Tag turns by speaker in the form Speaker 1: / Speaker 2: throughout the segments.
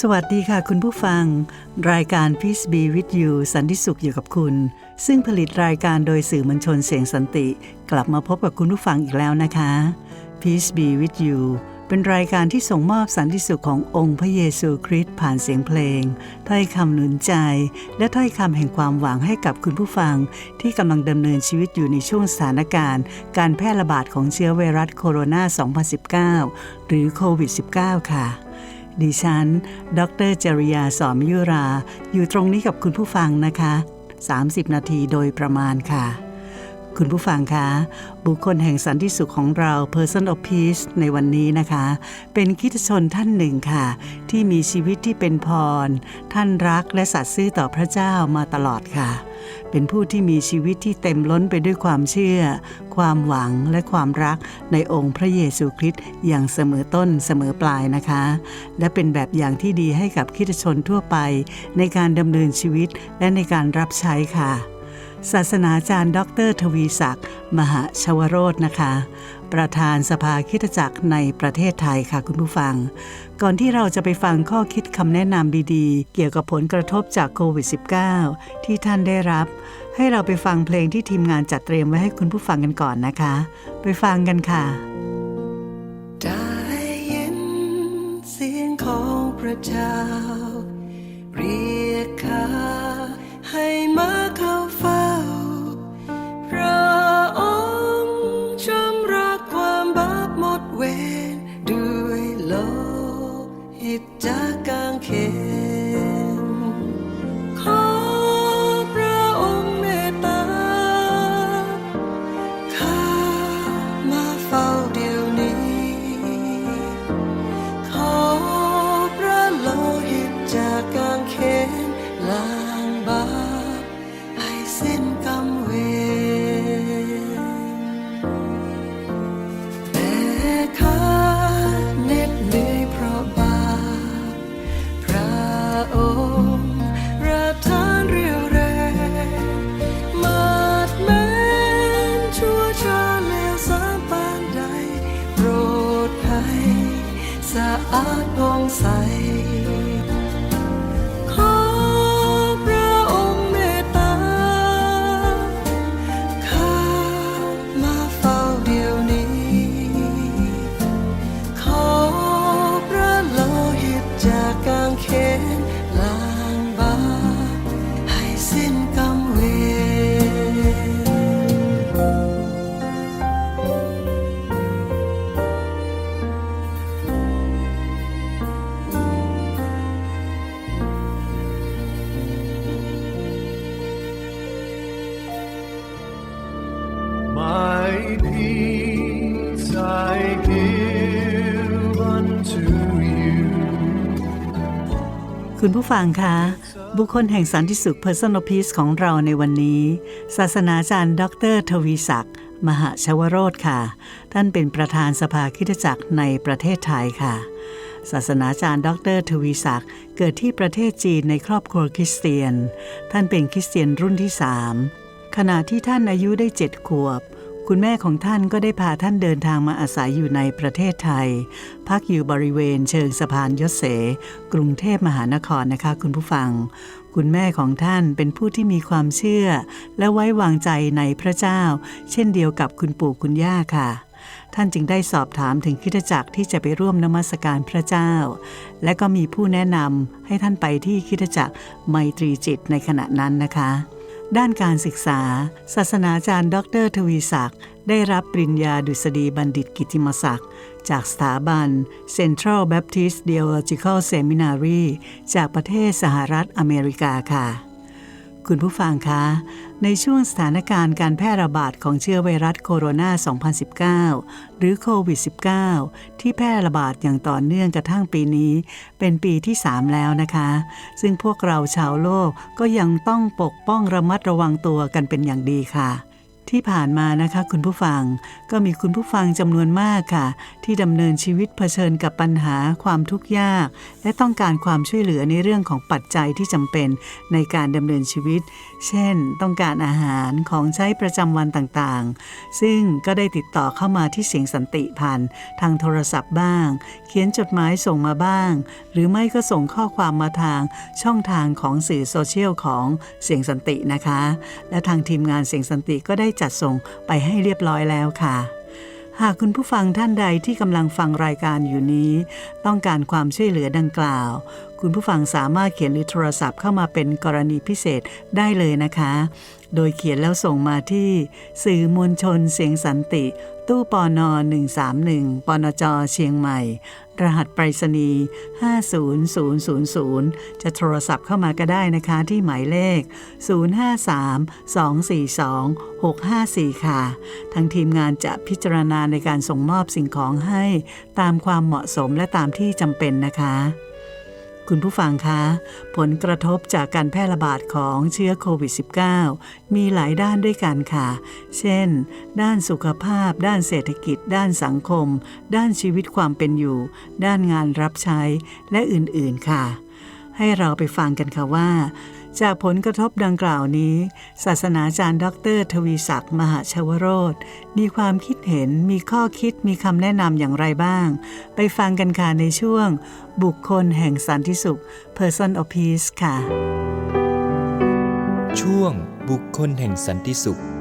Speaker 1: สวัสดีค่ะคุณผู้ฟัง รายการ Peace Be With You สันติสุขอยู่กับคุณ ซึ่งผลิตรายการโดยสื่อมวลชนเสียงสันติ กลับมาพบกับคุณผู้ฟังอีกแล้วนะคะ Peace Be With You เป็นรายการที่ส่งมอบสันติสุขขององค์พระเยซูคริสต์ผ่านเสียงเพลง ถ้อยคำหนุนใจ และถ้อยคำแห่งความหวังให้กับคุณผู้ฟัง ที่กำลังดำเนินชีวิตอยู่ในช่วงสถานการณ์ การแพร่ระบาดของเชื้อไวรัสโคโรนา 2019 หรือโควิด -19 ค่ะ ดิฉัน ดรจริยาสอมยุรา อยู่ตรงนี้กับคุณผู้ฟังนะคะ 30 นาทีโดยประมาณค่ะ คุณผู้ฟังคะ บุคคลแห่งสันติสุขของเรา Person of Peace ในวันนี้นะคะ เป็นคริสตชนท่านหนึ่งค่ะ ที่มีชีวิตที่เป็นพร ท่านรักและสัตย์ซื่อต่อพระเจ้ามาตลอดค่ะ เป็นผู้ที่มีชีวิตที่เต็มล้นไปด้วยความเชื่อ ความหวังและความรักในองค์พระเยซูคริสต์อย่างเสมอต้นเสมอปลายนะคะ และเป็นแบบอย่างที่ดีให้กับคริสตชนทั่วไป ในการดำเนินชีวิตและในการรับใช้ค่ะ ศาสนาจารย์ ดรทวีศักดิ์มหาชวโรธนะคะ ประธานสภาคริสตจักรในประเทศไทยค่ะคุณผู้ฟัง ก่อนที่เราจะไปฟังข้อคิดคำแนะนำดีๆ เกี่ยวกับผลกระทบจากโควิด -19 ที่ท่านได้รับ ให้เราไปฟังเพลงที่ทีมงานจัดเตรียมไว้ให้คุณผู้ฟังกันก่อนนะคะ ไปฟังกันค่ะ
Speaker 2: ได้ยินเสียงของพระเจ้า คุ
Speaker 1: ณผู้ฟังคะ บุคคลแห่งสันติสุข Person of Peace ของเราในวันนี้ ศาสนาจารย์ ดร ทวีศักดิ์ มหาชวโรธค่ะ ท่านเป็นประธานสภาคริสตจักรในประเทศไทยค่ะ ศาสนาจารย์ ดร ทวีศักดิ์ เกิดที่ประเทศจีนในครอบครัวคริสเตียน ท่านเป็นคริสเตียนรุ่นที่สามขณะที่ท่านอายุได้เจ็ดขวบ คุณแม่ของท่านก็ได้พาท่านเดินทางมาอาศัยอยู่ในประเทศไทย พักอยู่บริเวณเชิงสะพานยศเส กรุงเทพมหานครนะคะ คุณผู้ฟัง คุณแม่ของท่านเป็นผู้ที่มีความเชื่อ และไว้วางใจในพระเจ้า เช่นเดียวกับคุณปู่คุณย่าค่ะท่านจึงได้สอบถามถึงคริสตจักรที่จะไปร่วมนมัสการพระเจ้า และก็มีผู้แนะนำให้ท่านไปที่คริสตจักรไมตรีจิตในขณะนั้นนะคะ ด้านการศึกษา ศาสนาจารย์ ดร ทวีศักดิ์ได้รับปริญญาดุษฎีบัณฑิตกิตติมศักดิ์จากสถาบัน Central Baptist Theological Seminary จากประเทศสหรัฐอเมริกาค่ะ คุณผู้ฟังคะ ในช่วงสถานการณ์การแพร่ระบาดของเชื้อไวรัสโคโรนา 2019 หรือโควิด -19 ที่แพร่ระบาดอย่างต่อเนื่องกระทั่งปีนี้ เป็นปีที่ 3 แล้วนะคะ ซึ่งพวกเราชาวโลกก็ยังต้องปกป้องระมัดระวังตัวกันเป็นอย่างดีค่ะที่ผ่านมานะคะคุณผู้ฟังก็มีคุณผู้ฟังจำนวนมากค่ะ ที่ดำเนินชีวิตเผชิญกับปัญหาความทุกข์ยาก และต้องการความช่วยเหลือในเรื่องของปัจจัยที่จำเป็นในการดำเนินชีวิต เช่น ต้องการอาหารของใช้ประจำวันต่างๆ ซึ่งก็ได้ติดต่อเข้ามาที่เสียงสันติผ่านทางโทรศัพท์บ้าง เขียนจดหมายส่งมาบ้าง หรือไม่ก็ส่งข้อความมาทางช่องทางของสื่อโซเชียลของเสียงสันตินะคะ และทางทีมงานเสียงสันติก็ได้จัดส่งไปให้เรียบร้อยแล้วค่ะ หากคุณผู้ฟังท่านใดที่กำลังฟังรายการอยู่นี้ ต้องการความช่วยเหลือดังกล่าว คุณผู้ฟังสามารถเขียนหรือโทรศัพท์เข้ามาเป็นกรณีพิเศษได้เลยนะคะ โดยเขียนแล้วส่งมาที่ สื่อมวลชนเสียงสันติ ตู้ปอนอ131ปนจเชียงใหม่ รหัสไปรษณีย์50000 จะโทรศัพท์เข้ามาก็ได้นะคะที่หมายเลข 053-242-654 ค่ะ ทางทีมงานจะพิจารณาในการส่งมอบสิ่งของให้ ตามความเหมาะสมและตามที่จำเป็นนะคะ คุณผู้ฟังคะ ผลกระทบจากการแพร่ระบาดของเชื้อโควิด -19 มีหลายด้านด้วยกันค่ะ เช่น ด้านสุขภาพ ด้านเศรษฐกิจ ด้านสังคม ด้านชีวิตความเป็นอยู่ ด้านงานรับใช้ และอื่นๆค่ะ ให้เราไปฟังกันค่ะว่า จากผลกระทบดังกล่าวนี้ ศาสนาจารย์ดอกเตอรทวีศักดิ์มหาชวโรธมีความคิดเห็นมีข้อคิดมีคำแนะนำอย่างไรบ้าง ไปฟังกันค่ะในช่วง บุคคลแห่งสันติสุข Person of Peace ค่ะ
Speaker 3: ช่วงบุคคลแห่งสันติสุข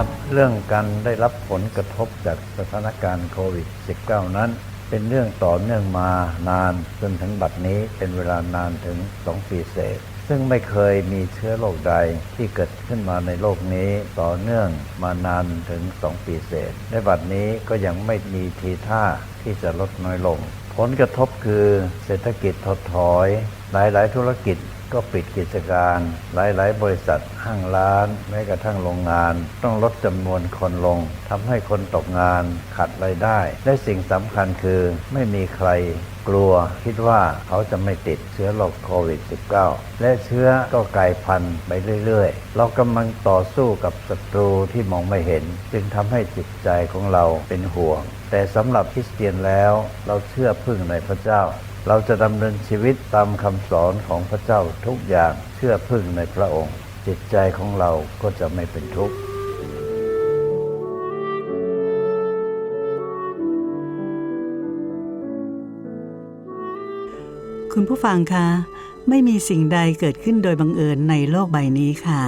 Speaker 4: ครับเรื่องการได้รับผลกระทบจากสถานการณ์โควิด -19 นั้น เป็นเรื่องต่อเนื่องมานานจนถึงบัดนี้เป็นเวลานานถึง 2 ปีเศษ ซึ่งไม่เคยมีเชื้อโรคใดที่เกิดขึ้นมาในโลกนี้ต่อเนื่องมานานถึง 2 ปีเศษในบัดนี้ก็ยังไม่มีทีท่าที่จะลดน้อยลง ผลกระทบคือเศรษฐกิจถดถอย หลายๆ ธุรกิจ ก็ปิดกิจการ หลาย ๆ บริษัทห้างร้าน แม้กระทั่งโรงงาน ต้องลดจำนวนคนลงทำให้คนตกงานขาดรายได้ และสิ่งสำคัญคือไม่มีใครกลัวคิดว่าเขาจะไม่ติดเชื้อโรคโควิด -19 และเชื้อก็กลายพันธุ์ไปเรื่อย ๆ เรากำลังต่อสู้กับศัตรูที่มองไม่เห็น จึงทำให้จิตใจของเราเป็นห่วง แต่สำหรับคริสเตียนแล้วเราเชื่อพึ่งในพระเจ้า เราจะดำเนินชีวิตตามคำสอนของพระเจ้าทุกอย่างเชื่อพึ่งในพระองค์ จิตใจของเราก็จะไม่เป็นทุกข์
Speaker 1: คุณผู้ฟังคะไม่มีสิ่งใดเกิดขึ้นโดยบังเอิญในโลกใบนี้ค่ะ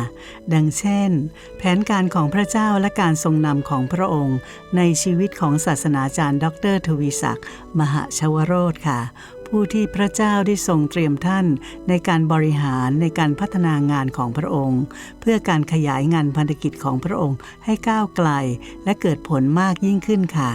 Speaker 1: ดังเช่น แผนการของพระเจ้าและการทรงนำของพระองค์ ในชีวิตของศาสนาจารย์ ดรทวีศักดิ์มหาชวโรธค่ะ ผู้ที่พระเจ้าได้ทรงเตรียมท่านในการบริหารในการพัฒนางานของพระองค์ เพื่อการขยายงานพันธกิจของพระองค์ให้ก้าวไกล และเกิดผลมากยิ่งขึ้นค่ะ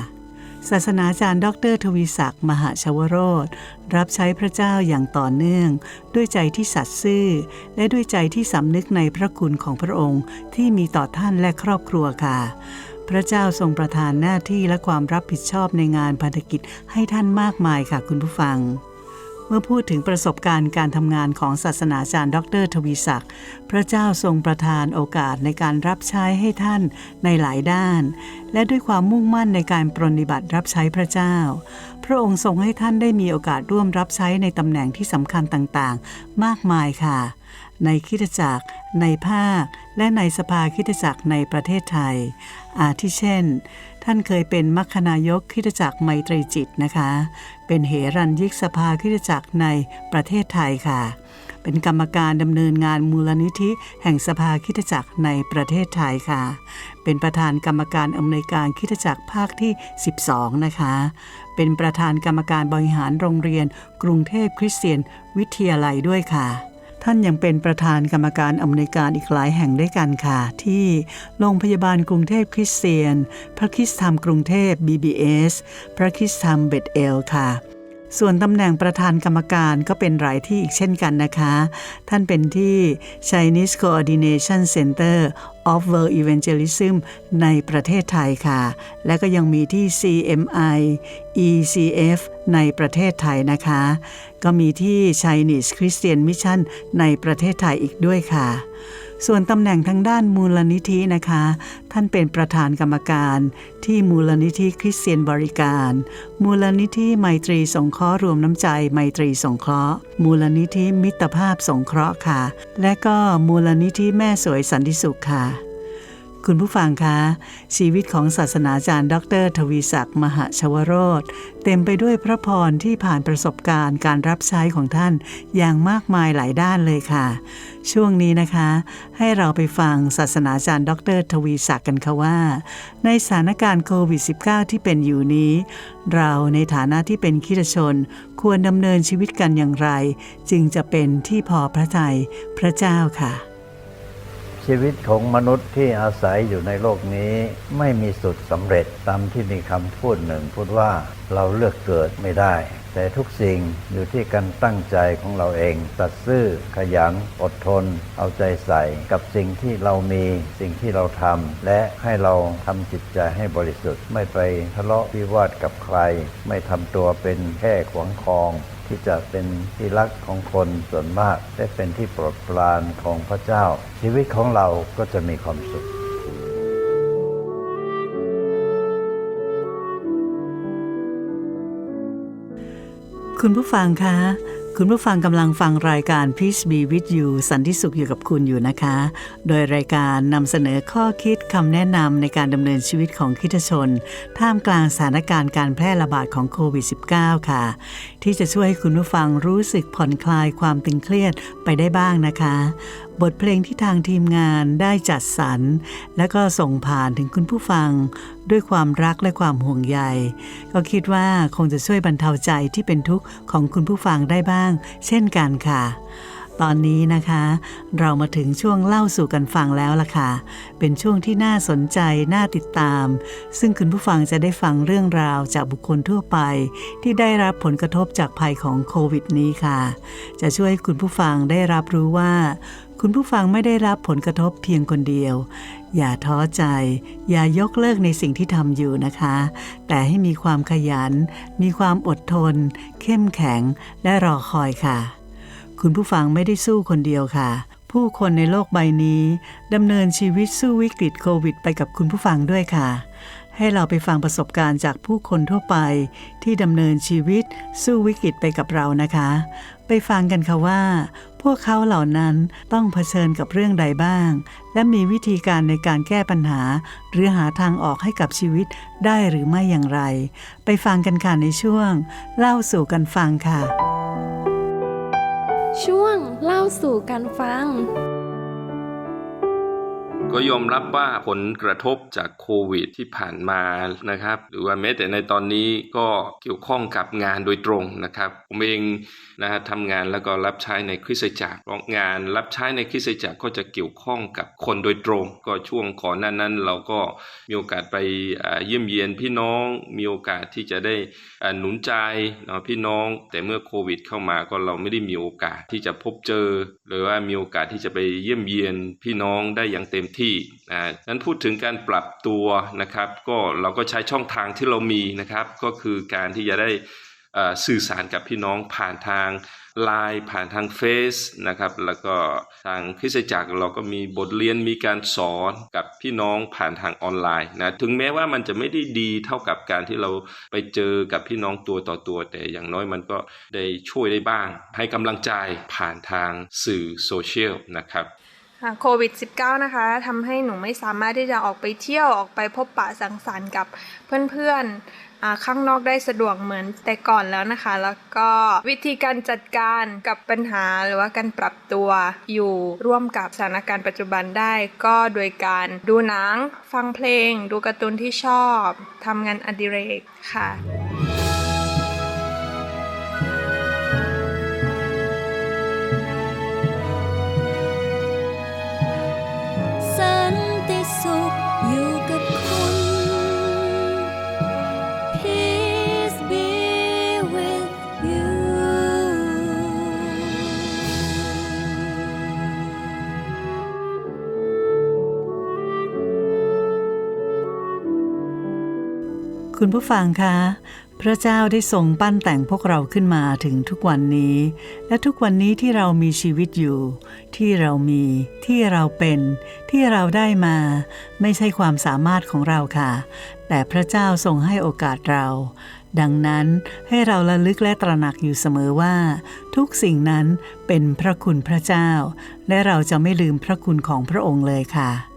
Speaker 1: ศาสนาจารย์ ดรทวีศักดิ์มหาชวโรธรับใช้พระเจ้าอย่างต่อเนื่อง ด้วยใจที่สัตย์ซื่อ และด้วยใจที่สำนึกในพระคุณของพระองค์ที่มีต่อท่านและครอบครัวค่ะ พระเจ้าทรงประทานหน้าที่และความรับผิดชอบในงานพันธกิจให้ท่านมากมายค่ะคุณผู้ฟัง เมื่อพูดถึงประสบการณ์การทำงานของศาสนาจารย์ ดรทวีศักดิ์พระเจ้าทรงประทานโอกาสในการรับใช้ให้ท่านในหลายด้าน และด้วยความมุ่งมั่นในการปรนนิบัติรับใช้พระเจ้า พระองค์ทรงให้ท่านได้มีโอกาสร่วมรับใช้ในตำแหน่งที่สำคัญต่างๆ มากมายค่ะ ในคิดจักร ในภาค และในสภาคิดจักรในประเทศไทย อาทิเช่น ท่านเคยเป็นมัคคณายกคิดจักรไมตรีจิตนะคะ เป็นเหรัญยิกสภาคิดจักรในประเทศไทยค่ะ เป็นกรรมการดำเนินงานมูลนิธิแห่งสภาคิดจักรในประเทศไทยค่ะ เป็นประธานกรรมการอำนวยการคิดจักรภาคที่ 12 นะคะ เป็นประธานกรรมการบริหารโรงเรียน กรุงเทพคริสเตียนวิทยาลัยด้วยค่ะ ท่านยังเป็นประธานกรรมการอำนวยการอีกหลายแห่งด้วยกันค่ะ ที่โรงพยาบาลกรุงเทพคริสเตียน พระคิสธรรมกรุงเทพ BBS พระคิสธรรมเบตเอลค่ะ ส่วนตำแหน่งประธานกรรมการก็เป็นหลายที่อีกเช่นกันนะคะ ท่านเป็นที่ Chinese Coordination Center of World Evangelism ในประเทศไทยค่ะ และก็ยังมีที่ CMI ECF ในประเทศไทยนะคะ ก็มีที่ Chinese Christian Mission ในประเทศไทยอีกด้วยค่ะ ส่วนตำแหน่งทางด้านมูลนิธินะคะ ท่านเป็นประธานกรรมการที่มูลนิธิคริสเตียนบริการ มูลนิธิไมตรีสงเคราะห์รวมน้ำใจไมตรีสงเคราะห์ มูลนิธิมิตรภาพสงเคราะห์ค่ะ และก็มูลนิธิแม่สวยสันติสุขค่ะ คุณผู้ฟังคะ ชีวิตของศาสนาจารย์ ดร ทวีศักดิ์มหาชวโรธเต็มไปด้วยพระพรที่ผ่านประสบการณ์การรับใช้ของท่านอย่างมากมายหลายด้านเลยค่ะ ช่วงนี้นะคะ ให้เราไปฟังศาสนาจารย์ ดร ทวีศักดิ์กันค่ะว่า ในสถานการณ์โควิด -19 ที่เป็นอยู่นี้ เราในฐานะที่เป็นคริสตชน ควรดำเนินชีวิตกันอย่างไร จึงจะเป็นที่พอพระทัยพระเจ้าค่ะ
Speaker 4: ชีวิตของมนุษย์ที่อาศัยอยู่ในโลกนี้ไม่มีสุดสำเร็จตามที่มีคำพูดหนึ่งพูดว่าเราเลือกเกิดไม่ได้ แต่ทุกสิ่งอยู่ที่การตั้งใจของเราเองตัดซื่อขยันอดทน เอาใจใส่กับสิ่งที่เรามีสิ่งที่เราทำและให้เราทำจิตใจให้บริสุทธิ์ ไม่ไปทะเลาะวิวาทกับใคร ไม่ทำตัวเป็นแค่ขวางคอง ที่จะเป็นที่รักของคนส่วนมากได้เป็นที่โปรดปรานของพระเจ้า ชีวิตของเราก็จะมีความสุข
Speaker 1: คุณผู้ฟังคะ คุณผู้ฟังกำลังฟังรายการ Peace Be With You สันติสุขอยู่กับคุณอยู่นะคะ โดยรายการนำเสนอข้อคิดคำแนะนำในการดำเนินชีวิตของคิดชน ท่ามกลางสถานการณ์การแพร่ระบาดของโควิด -19 ค่ะ ที่จะช่วยให้คุณผู้ฟังรู้สึกผ่อนคลายความตึงเครียดไปได้บ้างนะคะบทเพลงที่ทางทีมงานได้จัดสรร และก็ส่งผ่านถึงคุณผู้ฟัง ด้วยความรักและความห่วงใย ก็คิดว่าคงจะช่วยบรรเทาใจที่เป็นทุกข์ของคุณผู้ฟังได้บ้าง เช่นกันค่ะ ตอนนี้นะคะ เรามาถึงช่วงเล่าสู่กันฟังแล้วล่ะค่ะ เป็นช่วงที่น่าสนใจ น่าติดตาม ซึ่งคุณผู้ฟังจะได้ฟังเรื่องราวจากบุคคลทั่วไป ที่ได้รับผลกระทบจากภัยของโควิดนี้ค่ะ จะช่วยให้คุณผู้ฟังได้รับรู้ว่า คุณผู้ฟังไม่ได้รับผลกระทบเพียงคนเดียว อย่าท้อใจ อย่ายกเลิกในสิ่งที่ทำอยู่นะคะ แต่ให้มีความขยัน มีความอดทน เข้มแข็ง และรอคอยค่ะ คุณผู้ฟังไม่ได้สู้คนเดียวค่ะ ผู้คนในโลกใบนี้ดำเนินชีวิตสู้วิกฤตโควิด ไปกับคุณผู้ฟังด้วยค่ะ ให้เราไปฟังประสบการณ์จากผู้คนทั่วไป ที่ดำเนินชีวิตสู้วิกฤตไปกับเรานะคะ ไปฟังกันค่ะว่า พวกเขาเหล่านั้นต้องเผชิญกับเรื่องใดบ้าง และมีวิธีการในการแก้ปัญหา หรือหาทางออกให้กับชีวิตได้หรือไม่อย่างไร ไปฟังกันค่ะในช่วง เล่าสู่กันฟังค่ะ
Speaker 5: ช่วงเล่าสู่กันฟัง
Speaker 6: ก็ยอมรับว่าผลกระทบจากโควิดที่ผ่านมานะครับ หรือว่าแม้แต่ในตอนนี้ก็เกี่ยวข้องกับงานโดยตรงนะครับ ผมเองนะฮะทำงานแล้วก็รับใช้ในคริสตจักรงานรับใช้ในคริสตจักรก็จะเกี่ยวข้องกับคนโดยตรง ก็ช่วงก่อนหน้านั้น เราก็มีโอกาสไปเยี่ยมเยียนพี่น้องมีโอกาสที่จะได้หนุนใจเนาะพี่น้อง แต่เมื่อโควิด เข้ามาก็เราไม่ได้มีโอกาสที่จะพบเจอ หรือว่ามีโอกาสที่จะไปเยี่ยมเยียนพี่น้องได้อย่างเต็มที่นะนั้นพูดถึงการปรับตัวนะครับ ก็เราก็ใช้ช่องทางที่เรามีนะครับ ก็คือการที่จะได้สื่อสารกับพี่น้องผ่านทางไลน์ผ่านทางเฟซนะครับ แล้วก็ทางคริสตจักรเราก็มีบทเรียนมีการสอนกับพี่น้องผ่านทางออนไลน์นะถึงแม้ว่ามันจะไม่ได้ดีเท่ากับการที่เราไปเจอกับพี่น้องตัวต่อตัว แต่อย่างน้อยมันก็ได้ช่วยได้บ้าง ให้กำลังใจผ่านทางสื่อโซเชียลนะครับ
Speaker 7: โควิด -19 นะคะทำให้หนูไม่สามารถที่จะออกไปเที่ยวออกไปพบปะสังสรรค์กับเพื่อนๆข้างนอกได้สะดวกเหมือนแต่ก่อนแล้วนะคะ แล้วก็วิธีการจัดการกับปัญหาหรือว่าการปรับตัวอยู่ร่วมกับสถานการณ์ปัจจุบันได้ ก็โดยการดูหนัง ฟังเพลง ดูการ์ตูนที่ชอบทำงานอดิเรกค่ะ
Speaker 8: คุณ
Speaker 1: ผู้ฟังคะ พระเจ้าได้ทรงปั้นแต่งพวกเราขึ้นมาถึงทุกวันนี้ และทุกวันนี้ที่เรามีชีวิตอยู่ ที่เรามีที่เราเป็น ที่เราได้มา ไม่ใช่ความสามารถของเราค่ะ แต่พระเจ้าทรงให้โอกาสเรา ดังนั้นให้เราระลึกและตระหนักอยู่เสมอว่า ทุกสิ่งนั้นเป็นพระคุณพระเจ้า และเราจะไม่ลืมพระคุณของพระองค์เลยค่ะ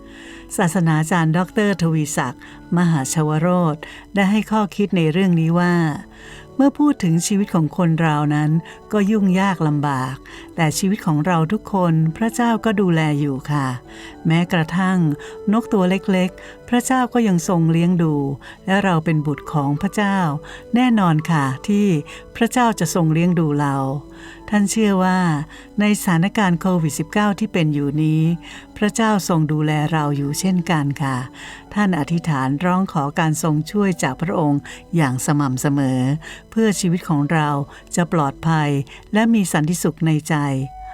Speaker 1: ศาสนาจารย์ดอกเตอรทวีศักดิ์มหาชวโรธได้ให้ข้อคิดในเรื่องนี้ว่า เมื่อพูดถึงชีวิตของคนเรานั้น ก็ยุ่งยากลำบาก แต่ชีวิตของเราทุกคนพระเจ้าก็ดูแลอยู่ค่ะ แม้กระทั่งนกตัวเล็ก พระเจ้าก็ยังทรงเลี้ยงดู และเราเป็นบุตรของพระเจ้า แน่นอนค่ะที่พระเจ้าจะทรงเลี้ยงดูเรา ท่านเชื่อว่า ในสถานการณ์โควิด -19 ที่เป็นอยู่นี้ พระเจ้าทรงดูแลเราอยู่เช่นกันค่ะ ท่านอธิษฐานร้องขอการทรงช่วยจากพระองค์อย่างสม่ำเสมอ เพื่อชีวิตของเราจะปลอดภัย และมีสันติสุขในใจ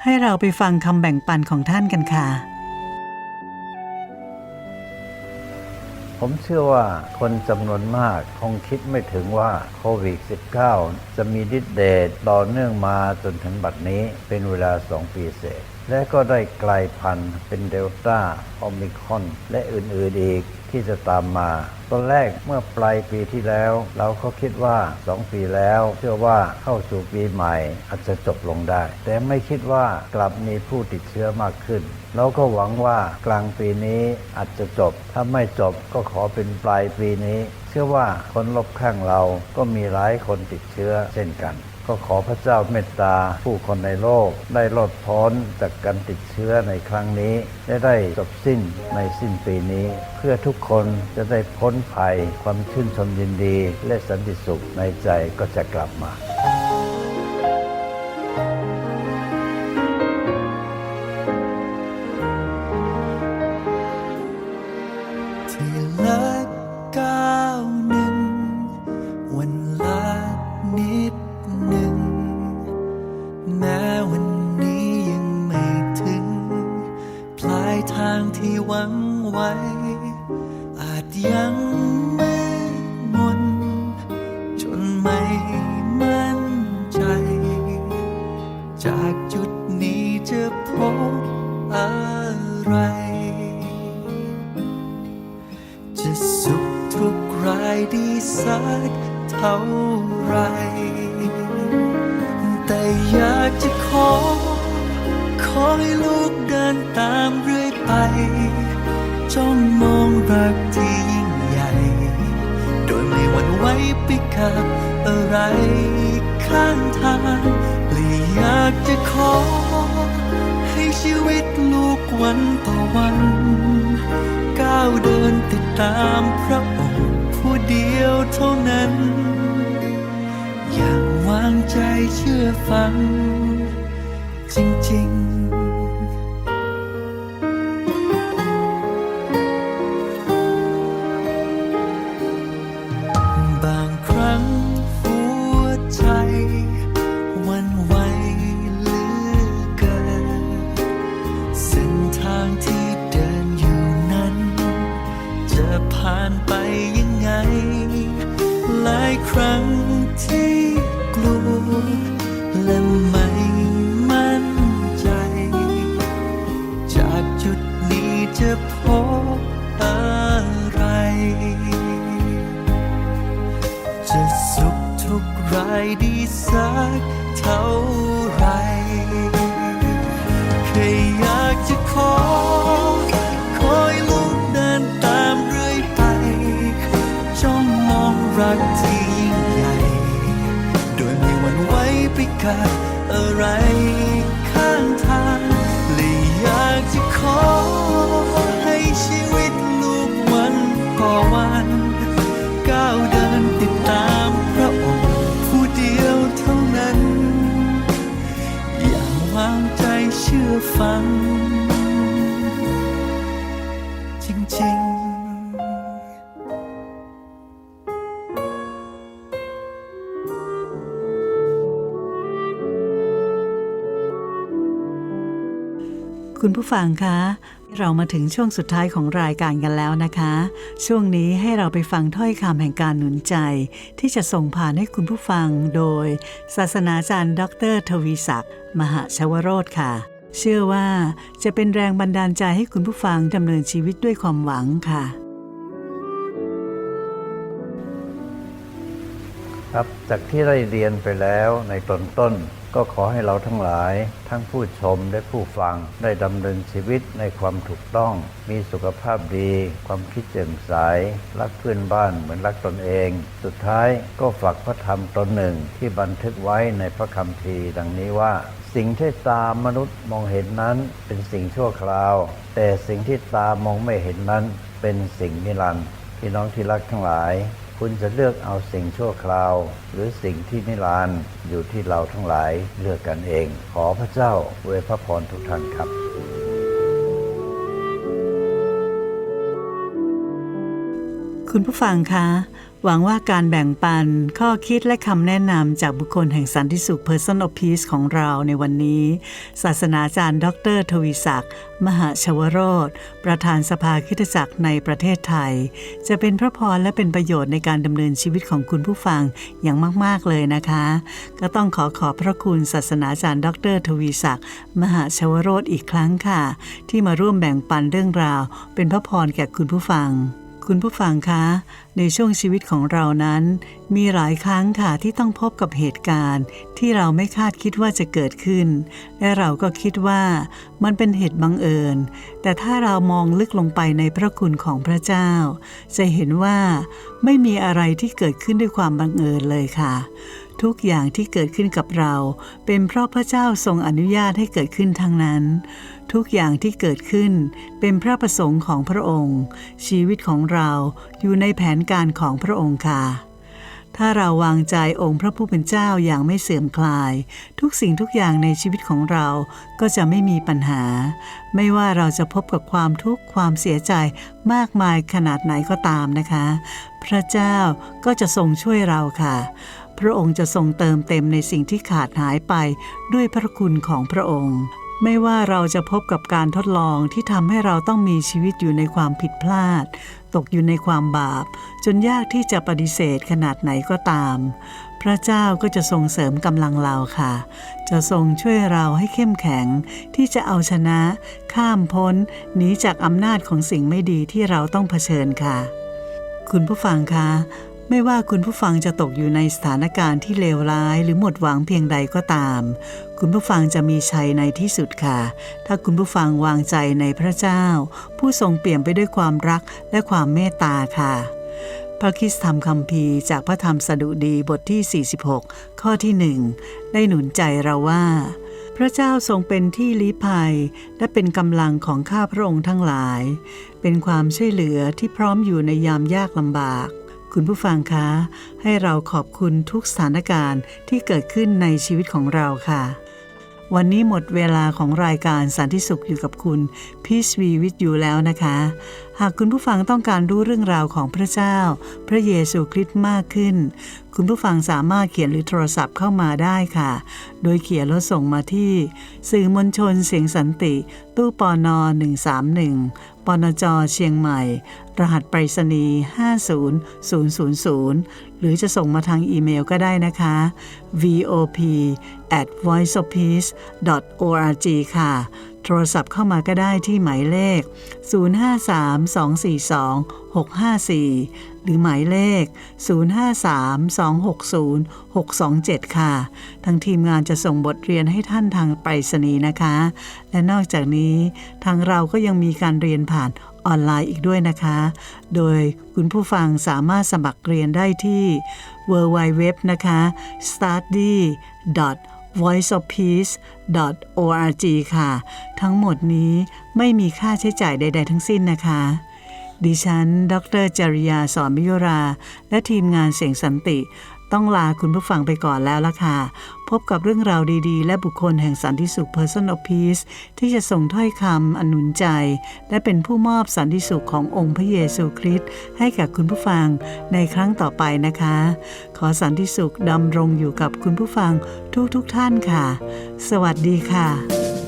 Speaker 1: ให้เราไปฟังคำแบ่งปันของท่านกันค่ะ
Speaker 4: ผมเชื่อว่าคนจำนวนมากคงคิดไม่ถึงว่าโควิด -19 จะมีฤทธิ์เดชต่อเนื่องมาจนถึงบัดนี้เป็นเวลา 2 ปีเศษ และก็ได้กลายพันธุ์เป็นเดลต้าโอมิคอน และอื่น ๆ อีกที่จะตามมา ตอนแรกเมื่อปลายปีที่แล้ว เราก็คิดว่า 2 ปีแล้ว เชื่อว่าเข้าสู่ปีใหม่อาจจะจบลงได้ แต่ไม่คิดว่ากลับมีผู้ติดเชื้อมากขึ้น เราก็หวังว่ากลางปีนี้อาจจะจบ ถ้าไม่จบก็ขอเป็นปลายปีนี้ เชื่อว่าคนรอบข้างเราก็มีหลายคนติดเชื้อเช่นกัน ก็ขอพระเจ้าเมตตา ผู้คนในโลกได้รอดพ้นจากการติดเชื้อในครั้งนี้และได้จบสิ้นในสิ้นปีนี้ เพื่อทุกคนจะได้พ้นภัยความชื่นชมยินดี และสันติสุขในใจก็จะกลับมา
Speaker 9: นตามเรื่อยไป จ้องมองรักที่ยิ่งใหญ่ โดยไม่หวั่นไหวไปกับอะไรข้างทางและอยากจะขอ ให้ชีวิตลูกวันต่อวัน ก้าวเดินติดตามพระองค์ผู้เดียวเท่านั้น อย่างวางใจเชื่อฟัง จริง ๆ ไปยังไง หลายครั้งที่กลัวและไม่มั่นใจ จากจุดนี้จะพบอะไร จะสุขทุกรายดีสัก ไปกับอะไร คุ
Speaker 1: ณผู้ฟังคะ เรามาถึงช่วงสุดท้ายของรายการกันแล้วนะคะ ช่วงนี้ให้เราไปฟังถ้อยคำแห่งการหนุนใจ ที่จะส่งผ่านให้คุณผู้ฟังโดย ศาสนาจารย์ ดร ทวีศักดิ์มหาชวโรธค่ะ เชื่อว่าจะเป็นแรงบันดาลใจให้คุณผู้ฟังดำเนินชีวิตด้วยความหวังค่ะ
Speaker 4: ครับจากที่ได้เรียนไปแล้วในตอนต้น ก็ขอให้เราทั้งหลายทั้งผู้ชมและผู้ฟังได้ดำเนินชีวิตในความถูกต้อง มีสุขภาพดี ความคิดแจ่มใสรักเพื่อนบ้านเหมือนรักตนเอง สุดท้ายก็ฝากพระธรรมตนหนึ่งที่บันทึกไว้ในพระคัมภีร์ดังนี้ว่าสิ่งที่ตามนุษย์มองเห็นนั้นเป็นสิ่งชั่วคราว แต่สิ่งที่ตามองไม่เห็นนั้นเป็นสิ่งนิรันดร์พี่น้องที่รักทั้งหลาย คุณจะเลือกเอาสิ่งชั่วคราว หรือสิ่งที่นิรันดร์อยู่ที่เราทั้งหลายเลือกกันเอง ขอพระเจ้าเวยพระพรทุกท่านครับ
Speaker 1: คุณผู้ฟังคะ หวังว่าการแบ่งปันข้อคิดและคำแนะนำจากบุคคลแห่งสันติสุข Person of Peace ของเราในวันนี้ ศาสนาจารย์ ดร ทวีศักดิ์ มหาชวโรธประธานสภาคริสตจักรในประเทศไทย จะเป็นพระพรและเป็นประโยชน์ในการดำเนินชีวิตของคุณผู้ฟังอย่างมาก ๆ เลยนะคะ ก็ต้องขอขอบพระคุณศาสนาจารย์ ดร ทวีศักดิ์ มหาชวโรธอีกครั้งค่ะ ที่มาร่วมแบ่งปันเรื่องราว เป็นพระพรแก่คุณผู้ฟัง คุณผู้ฟังคะ ในช่วงชีวิตของเรานั้น มีหลายครั้งค่ะที่ต้องพบกับเหตุการณ์ ที่เราไม่คาดคิดว่าจะเกิดขึ้น และเราก็คิดว่ามันเป็นเหตุบังเอิญ แต่ถ้าเรามองลึกลงไปในพระคุณของพระเจ้า จะเห็นว่าไม่มีอะไรที่เกิดขึ้นด้วยความบังเอิญเลยค่ะ ทุกอย่างที่เกิดขึ้นกับเรา เป็นเพราะพระเจ้าทรงอนุญาตให้เกิดขึ้นทั้งนั้น ทุกอย่างที่เกิดขึ้นเป็นพระประสงค์ของพระองค์ ชีวิตของเราอยู่ในแผนการของพระองค์ค่ะ ถ้าเราวางใจองค์พระผู้เป็นเจ้าอย่างไม่เสื่อมคลาย ทุกสิ่งทุกอย่างในชีวิตของเราก็จะไม่มีปัญหา ไม่ว่าเราจะพบกับความทุกข์ความเสียใจมากมายขนาดไหนก็ตามนะคะ พระเจ้าก็จะทรงช่วยเราค่ะพระองค์จะทรงเติมเต็มในสิ่งที่ขาดหายไปด้วยพระคุณของพระองค์ ไม่ว่าเราจะพบกับการทดลองที่ทำให้เราต้องมีชีวิตอยู่ในความผิดพลาด ตกอยู่ในความบาป จนยากที่จะปฏิเสธขนาดไหนก็ตาม พระเจ้าก็จะทรงเสริมกำลังเราค่ะ จะทรงช่วยเราให้เข้มแข็ง ที่จะเอาชนะ ข้ามพ้นหนีจากอำนาจของสิ่งไม่ดีที่เราต้องเผชิญค่ะ คุณผู้ฟังคะ ไม่ว่าคุณผู้ฟังจะตกอยู่ในสถานการณ์ที่เลวร้าย หรือหมดหวังเพียงใดก็ตาม คุณผู้ฟังจะมีชัยในที่สุดค่ะ ถ้าคุณผู้ฟังวางใจในพระเจ้า ผู้ทรงเปี่ยมไปด้วยความรักและความเมตตาค่ะพระคิสธรรมคัมภีจากพระธรรมสดุดีบทที่ 46 ข้อที่หนึ่งได้หนุนใจเราว่า พระเจ้าทรงเป็นที่ลี้ภัย และเป็นกำลังของข้าพระองค์ทั้งหลาย เป็นความช่วยเหลือที่พร้อมอยู่ในยามยากลำบาก คุณผู้ฟังคะ ให้เราขอบคุณทุกสถานการณ์ที่เกิดขึ้นในชีวิตของเราค่ะ วันนี้หมดเวลาของรายการสันติสุขอยู่กับคุณ Peace be with you แล้วนะคะ หากคุณผู้ฟังต้องการรู้เรื่องราวของพระเจ้า พระเยซูคริสต์มากขึ้น คุณผู้ฟังสามารถเขียนหรือโทรศัพท์เข้ามาได้ค่ะ โดยเขียนแล้วส่งมาที่ สื่อมวลชนเสียงสันติ ตู้ปอนอ131ปนจเชียงใหม่ รหัสไปรษณีย์50000 หรือจะส่งมาทางอีเมลก็ได้นะคะ vop at voiceofpeace org ค่ะ โทรศัพท์เข้ามาก็ได้ที่หมายเลข 053-242-654 หรือหมายเลข 053-260-627 ค่ะ ทางทีมงานจะส่งบทเรียนให้ท่านทางไปรษณีย์นะคะ และนอกจากนี้ทางเราก็ยังมีการเรียนผ่าน ออนไลน์อีกด้วยนะคะ โดยคุณผู้ฟังสามารถสมัครเรียนได้ที่ www นะคะ study voiceofpeace.org ค่ะ ทั้งหมดนี้ไม่มีค่าใช้จ่ายใด ๆ ทั้งสิ้นนะคะ ดิฉัน ดรจริยาสอนมิโยรา และทีมงานเสียงสันติ ต้องลาคุณผู้ฟังไปก่อนแล้วล่ะค่ะ พบกับเรื่องราวดีๆ และบุคคลแห่งสันติสุข Person of Peace ที่จะส่งถ้อยคำอนนุนใจ และเป็นผู้มอบสันติสุขขององค์พระเยซูคริสต์ให้กับคุณผู้ฟังในครั้งต่อไปนะคะ ขอสันติสุขดำรงอยู่กับคุณผู้ฟังทุกๆทท่านค่ะ สวัสดีค่ะ